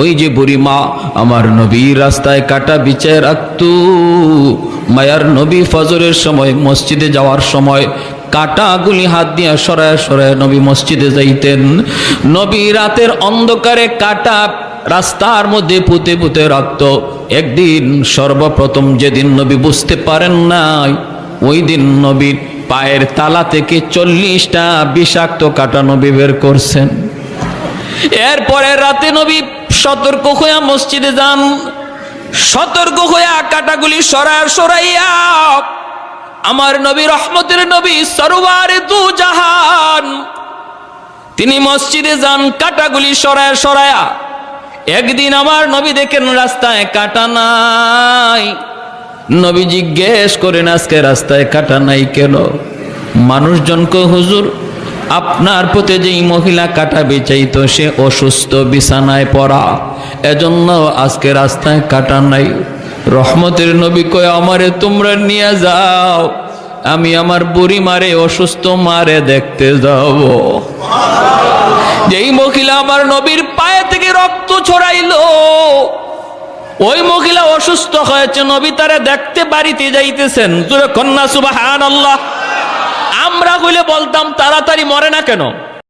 ওই যে বুড়ি মা আমার নবী রাস্তায় কাটা বিছায় রাখত। মায়ার নবী ফজরের সময় মসজিদে যাওয়ার সময় কাটাগুলি হাত দিয়া সরায় সরায় নবী মসজিদে যাইতেন। নবী রাতের অন্ধকারে কাটা রাস্তার মধ্যে পুঁতে পুঁতে রাখত। একদিন সর্বপ্রথম যেদিন নবী বুঝতে পারেন নাই, ওই দিন নবীর পায়ের তালা থেকে চল্লিশটা বিষাক্ত কাটা নবী বের করছেন। এরপরে রাতে নবী সতর্ক হইয়া মসজিদে যান। সতর্ক হইয়া কাটাগুলি সরায় সরাইয়া আমার নবী, রহমতের নবী সরোয়ারে দু জাহান। তিনি মসজিদে যান, কাটাগুলি সরায় সরায়া একদিন আমার নবী দেখেন রাস্তায় কাটা নাই। নবী জিজ্ঞেস করেন, আজকে রাস্তায় কাটা নাই কেন? মানুষজনকে হুজুর আপনার প্রতি যেই মহিলা কাটা বেচাইতো সে অসুস্থ, বিছানায় পড়া, এজন্য আজকে রাস্তায় কাটা নাই। রহমতের নবী কয়, আমারে তোমরা নিয়ে যাও, আমি আমার বুড়ি মারে, অসুস্থ মারে দেখতে যাব। যেই মহিলা আমার নবীর পায়ে থেকে রক্ত ছড়াইলো, ওই মহিলা অসুস্থ হয়েছে, নবী তারা দেখতে বাড়িতে যাইতেছেন। কন্যা সুবাহান আল্লাহ আমরা হইলে বলতাম তাড়াতাড়ি মরে না কেন?